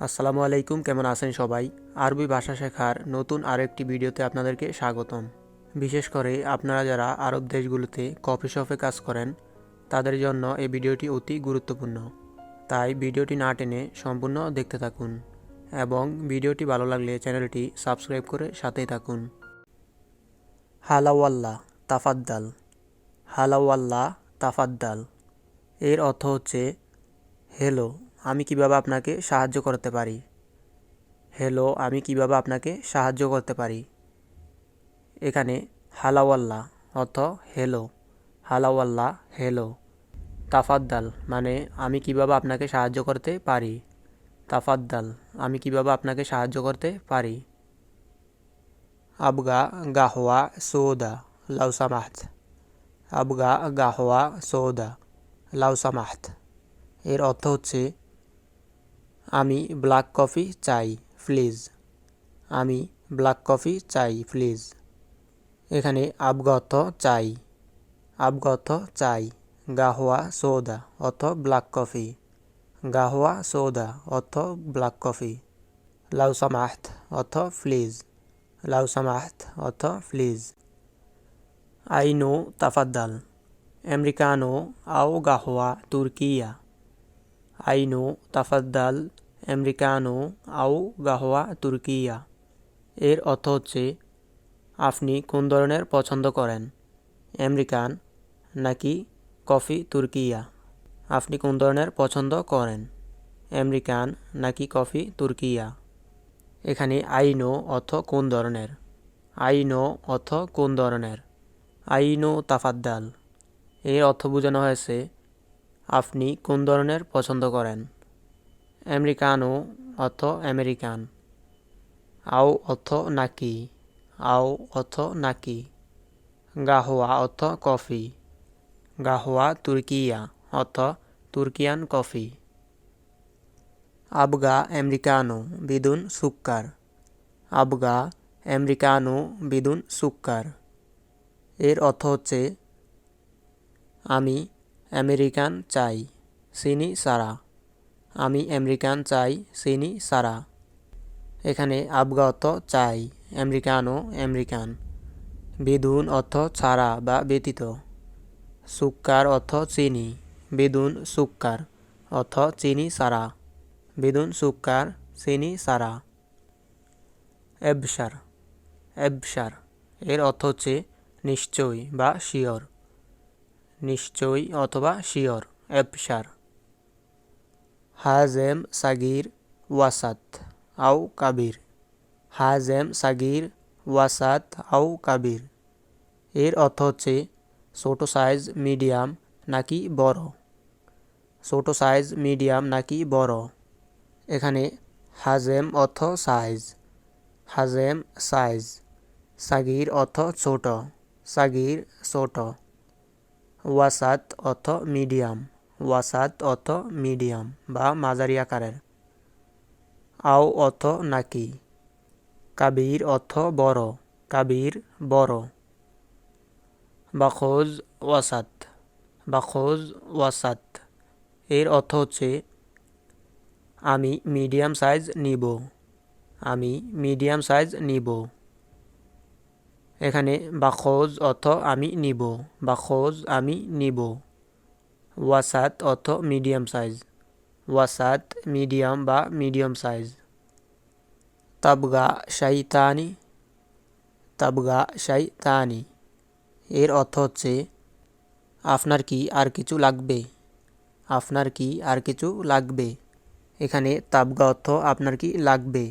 আসসালামু আলাইকুম, কেমন আছেন সবাই? আরবি ভাষা শেখার নতুন আরেকটি ভিডিওতে আপনাদেরকে স্বাগতম। বিশেষ করে আপনারা যারা আরব দেশগুলোতে কফি শপে কাজ করেন, তাদের জন্য এই ভিডিওটি অতি গুরুত্বপূর্ণ। তাই ভিডিওটি না টেনে সম্পূর্ণ দেখতে থাকুন এবং ভিডিওটি ভালো লাগলে চ্যানেলটি সাবস্ক্রাইব করে সাথেই থাকুন। হালাওয়াল্লা, তাফাদ্দাল। হালাওয়াল্লা, তাফাদ্দাল। এর অর্থ হচ্ছে, হ্যালো আমি কীভাবে আপনাকে সাহায্য করতে পারি? হ্যালো, আমি কীভাবে আপনাকে সাহায্য করতে পারি? এখানে হালাওয়াল্লা অর্থ হ্যালো হালাওয়াল্লা হ্যালো। তাফাদ্দাল মানে আমি কীভাবে আপনাকে সাহায্য করতে পারি? তাফাদ্দাল, আমি কীভাবে আপনাকে সাহায্য করতে পারি? আবগা গাহওয়া সৌদা লাউসামাহত আবগা গাহওয়া সৌদা লাউসামাহত এর অর্থ হচ্ছে আমি ব্ল্যাক কফি চাই প্লিজ আমি ব্ল্যাক কফি চাই প্লিজ এখানে আবগত চাই। আবগত চাই, গাহোয়া সৌদা অর্থ ব্ল্যাক কফি গাহোয়া সৌদা অর্থ ব্ল্যাক কফি লাউসামাহত অর্থ প্লিজ লাউসামাহত অর্থ প্লিজ আইনো তাফাদ্দাল। আমেরিকানো আও গাহোয়া তুর্কিয়া। আইনো তাফাদ্দাল আমেরিকানো আও গাহওয়া তুর্কিয়া এর অর্থ হচ্ছে, আপনি কোন ধরনের পছন্দ করেন? আমেরিকান নাকি কফি তুর্কিয়া? আপনি কোন ধরনের পছন্দ করেন? আমেরিকান নাকি কফি তুর্কিয়া? এখানে আইনো অর্থ কোন ধরনের? আইনো অর্থ কোন ধরনের? আইনো তাফাদ্দাল। এর অর্থ বোঝানো হয়েছে আপনি কোন ধরনের পছন্দ করেন? আমেরিকানো অর্থ আমেরিকান? আও অর্থ নাকি? আও অর্থ নাকি? গাহোয়া অর্থ কফি? গাহোয়া তুর্কিয়া অর্থ তুর্কিয়ান কফি? আবগা আমেরিকানো বিদুন সুক্কার? আবগা আমেরিকানো বিদুন সুক্কার? এর অর্থ হচ্ছে, আমি আমেরিকান চাই চিনি সারা। আমি আমেরিকান চাই চিনি সারা। এখানে আবগত চাই আমেরিকানো আমেরিকান। বিদুন অর্থ ছাড়া বা ব্যতীত। সুক্কার অর্থ চিনি, বিদুন সুক্কার অর্থ চিনি সারা। বিদুন সুক্কার চিনি সারা। এবসার এবসার এর অর্থ হচ্ছে নিশ্চয় বা শিওর। নিশ্চয়ই অথবা শিওর এবসার হাজেম সাগির ওয়াসাত আও কাবির। হাজেম সাগির ওয়াসাত আও কাবির। এর অর্থ হচ্ছে ছোটো সাইজ, মিডিয়াম নাকি বড়। ছোটো সাইজ, মিডিয়াম নাকি বড়। এখানে হাজেম অর্থ সাইজ, হাজেম সাইজ। সাগির অর্থ ছোট, সাগির ছোট। ওয়াসাত অর্থ মিডিয়াম, ওয়াসাত অর্থ মিডিয়াম বা মাঝারি আকারের। আও অর্থ নাকি, কাবির অর্থ বড়, কাবির বড়। বাখোজ ওয়াসাত বাখোজ ওয়াসাত, এর অর্থ হচ্ছে, আমি মিডিয়াম সাইজ নিব, আমি মিডিয়াম সাইজ নিব। এখানে বাখোজ অর্থ আমি নিব বাখোজ আমি নিব। ওয়াসাত অর্থ মিডিয়াম সাইজ ওয়াসাত মিডিয়াম বা মিডিয়াম সাইজ তাবগা শাইতানি তাবগা শাইতানি। এর অর্থ হচ্ছে, আপনার কি আর কিছু লাগবে? আপনার কি আর কিছু লাগবে? এখানে তাবগা অর্থ আপনার কি লাগবে?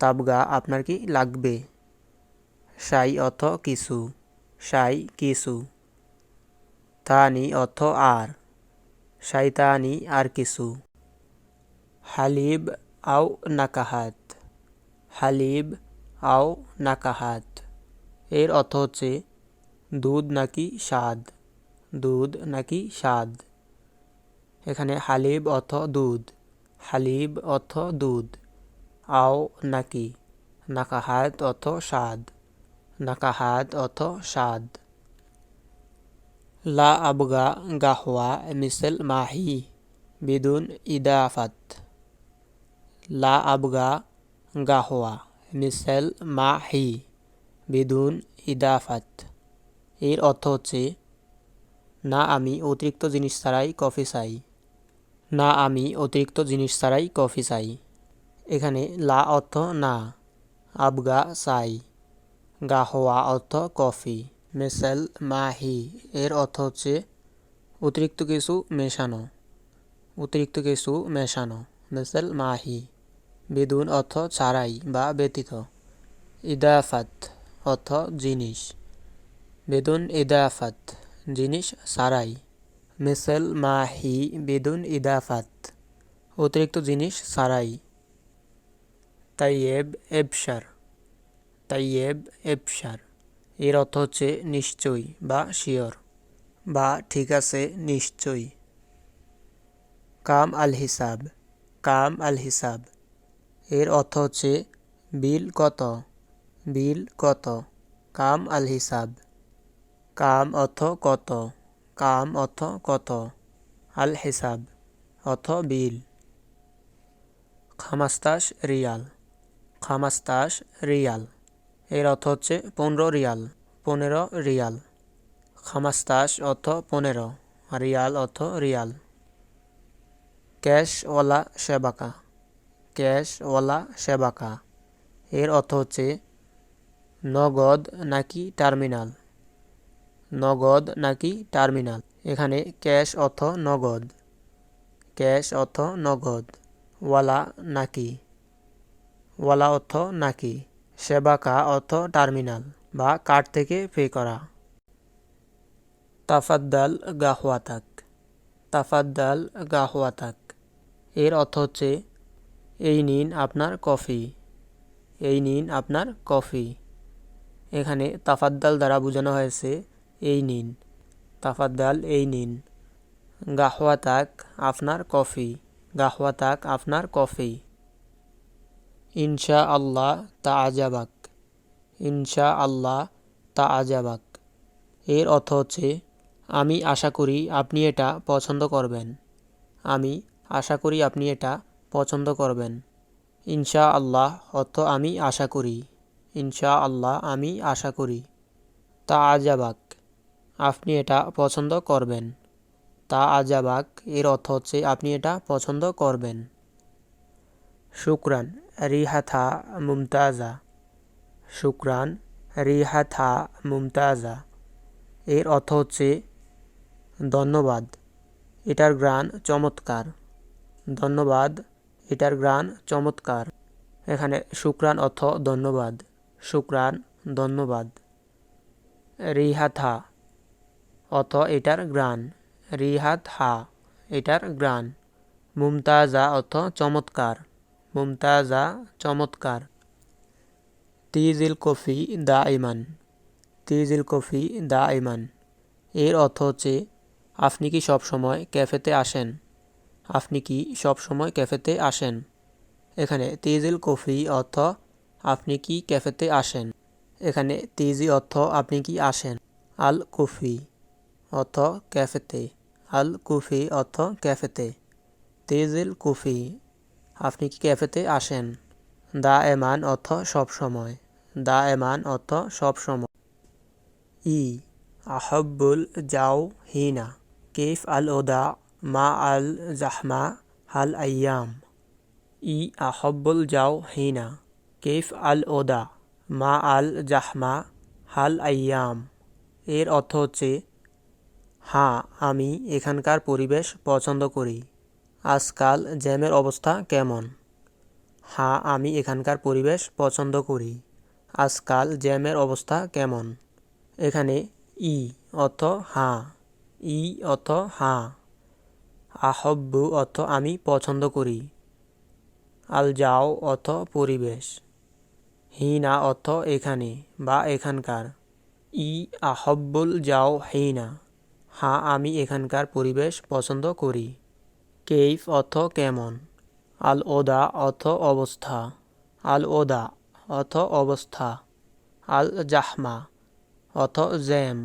তাবগা আপনার কি লাগবে? সাই অর্থ কিছু সাই কিছু তানি অর্থ আর শাইতানি আর কিছু হালিব আও নাকাহাত, হালিব আও নাকাহাত। এর অর্থ হচ্ছে দুধ নাকি স্বাদ, দুধ নাকি স্বাদ। এখানে হালিব অর্থ দুধ, হালিব অর্থ দুধ, আও নাকি, নাকাহাত অর্থ স্বাদ। নাকাহাত অর্থ স্বাদ লা আবগা গাহওয়া মিসেল মাহি বিদুন ইদাফাত লা আবগা গাহওয়া মিসেল মাহি বিদুন ইদাফাত এর অর্থ হচ্ছে না আমি অতিরিক্ত জিনিস ছাড়াই কফি চাই না আমি অতিরিক্ত জিনিস ছাড়াই কফি চাই এখানে লা অর্থ না আবগা চাই গাহওয়া অর্থ কফি। মেসেল মাহি। এর অর্থ হচ্ছে অতিরিক্ত কিছু মেশানো অতিরিক্ত কিছু মেশানো মেসেল মাহি। বিদুন অর্থ ছাড়াই বা ব্যতীত। ইদাফাত অর্থ জিনিস বেদুন ইদাফাত জিনিস ছাড়াই মেসেল মাহি। বেদুন ইদাফাত অতিরিক্ত জিনিস ছাড়াই তাইয়েব এবসার তাইয়েব এবসার এর অর্থ হচ্ছে নিশ্চয়ই বা শিওর। বা ঠিক আছে, নিশ্চয়ই। কাম আল হিসাব, কাম আল হিসাব। এর অর্থ হচ্ছে বিল কত বিল কত, কাম আল হিসাব। কাম অর্থ কত, কাম অর্থ কত, আল হিসাব অর্থ বিল। খামাস্তাস রিয়াল খামাস্তাস রিয়াল। এর অর্থ হচ্ছে পনেরো রিয়াল পনেরো রিয়াল। খামাস্তাস অর্থ পনেরো রিয়াল অর্থ রিয়াল। ক্যাশওয়ালা সেবাকা ক্যাশওয়ালা সেবাকা। এর অর্থ হচ্ছে নগদ নাকি টার্মিনাল, নগদ নাকি টার্মিনাল। এখানে ক্যাশ অর্থ নগদ, ক্যাশ অর্থ নগদ। ওয়ালা নাকি, ওয়ালা অর্থ নাকি। সেবাকা অর্থ টার্মিনাল বা কার্ড থেকে পে করা। তাফাদ্দাল গাহওয়াতাক তাফাদ্দাল গাহওয়াতাক এর অর্থ হচ্ছে, এই নিন আপনার কফি। এই নিন আপনার কফি। এখানে তাফাদ্দাল দ্বারা বোঝানো হয়েছে, এই নিন। তাফাদ্দাল, এই নিন। গাহওয়াতাক আপনার কফি। গাহওয়াতাক আপনার কফি। ইনশা আল্লাহ তা আজাবাক ইনশা আল্লাহ তা আজাবাক এর অর্থ হচ্ছে, আমি আশা করি আপনি এটা পছন্দ করবেন। আমি আশা করি আপনি এটা পছন্দ করবেন। ইনশা আল্লাহ অর্থ আমি আশা করি। ইনশা আল্লাহ আমি আশা করি। তা আজাবাক আপনি এটা পছন্দ করবেন। তা আজাবাক এর অর্থ হচ্ছে, আপনি এটা পছন্দ করবেন। শুক্রান। রিহাথা মুমতাজা। শুক্রান, রিহাথা মুমতাজা। এর অর্থ হচ্ছে, ধন্যবাদ। এটার গ্রান চমৎকার। ধন্যবাদ, এটার গ্রান চমৎকার। এখানে শুক্রান অর্থ ধন্যবাদ। শুক্রান, ধন্যবাদ। রিহাথা অর্থ এটার গ্রান রিহাত হা এটার গ্রান মুমতাজা অর্থ চমৎকার। মুমতাজা, চমৎকার। তিজিল কফি দা ইমান। তিজিল কফি দা ইমান। এর অর্থ হচ্ছে, আপনি কি সব সময় ক্যাফেতে আসেন? আপনি কি সব সময় ক্যাফেতে আসেন? এখানে তেজিল কফি অর্থ, আপনি কি ক্যাফেতে আসেন? এখানে তেজি অর্থ, আপনি কি আসেন? আল কফি অর্থ, ক্যাফেতে। আল কুফি অর্থ, ক্যাফেতে। তেজিল কুফি আপনি কি ক্যাফেতে আসেন? দা এমান অর্থ সব সময়। দা এমান অর্থ সব সময়। ই, আহব্বুল যাও হিনা। কেফ আল ওদা, মা আল জাহমা, হাল আয়াম ই, আহব্বুল যাও হিনা। কেফ আল ওদা, মা আল জাহমা, হাল আয়াম এর অর্থ হচ্ছে হ্যাঁ আমি এখানকার পরিবেশ পছন্দ করি। আজকাল জ্যামের অবস্থা কেমন? হ্যাঁ আমি এখানকার পরিবেশ পছন্দ করি। আজকাল জ্যামের অবস্থা কেমন? এখানে ই অর্থ হাঁ, ই অর্থ হাঁ, আহব্বু অর্থ আমি পছন্দ করি। আল যাও অর্থ পরিবেশ। হিনা অর্থ এখানে বা এখানকার। ই আহব্বুল যাও হিনা। হ্যাঁ আমি এখানকার পরিবেশ পছন্দ করি। কেইফ অর্থ কেমন? আল ওদা অর্থ অবস্থা। আল ওদা অর্থ অবস্থা। আল জাহমা অর্থ জ্যাম।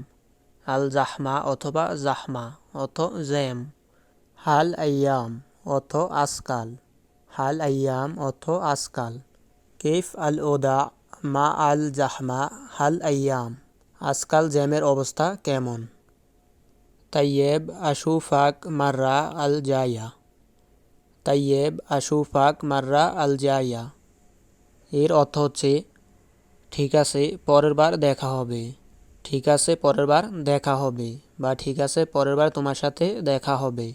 আল জাহমা অথবা জাহমা অর্থ জ্যাম। হাল আয়াম অর্থ আজকাল। হাল আইয়াম অর্থ আজকাল। কেফ আল ওদা মা আল জাহমা হাল আইয়াম আজকাল জ্যামের অবস্থা কেমন? তাইয়েব আশুফাক মাররা আল জায়া তাইয়েব আশুফাক মাররা আল জায়া এর অর্থ হচ্ছে, ঠিক আছে, পরের বার দেখা হবে। ঠিক আছে, পরের বার দেখা হবে। বা ঠিক আছে, পরের বার তোমার সাথে দেখা হবে।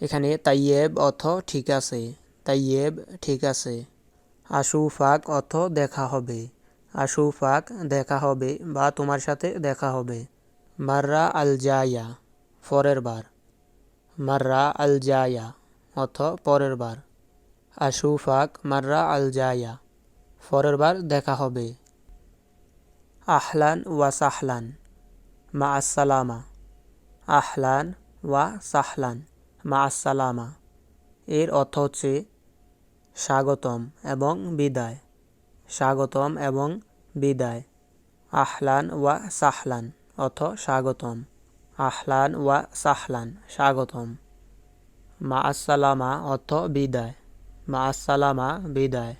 এখানে তাইয়েব অর্থ ঠিক আছে। তাইয়েব ঠিক আছে। আশুফাক অর্থ দেখা হবে। আশুফাক দেখা হবে বা তোমার সাথে দেখা হবে। মাররা আল জায়া পরের বার। মাররা আল জায়া অর্থ পরের বার। আশুফাক মাররা আল জায়া, পরের বার দেখা হবে। আহলান ওয়া সাহলান মা আসসালামা আহলান ওয়া সাহলান মা আসসালামা এর অর্থ হচ্ছে স্বাগতম এবং বিদায়। স্বাগতম এবং বিদায়। আহলান ওয়া সাহলান, অর্থ স্বাগতম। আহলান ওয়া সাহলান। স্বাগতম। মা আসসালামা অর্থ বিদায়। মা আসসালামা বিদায়।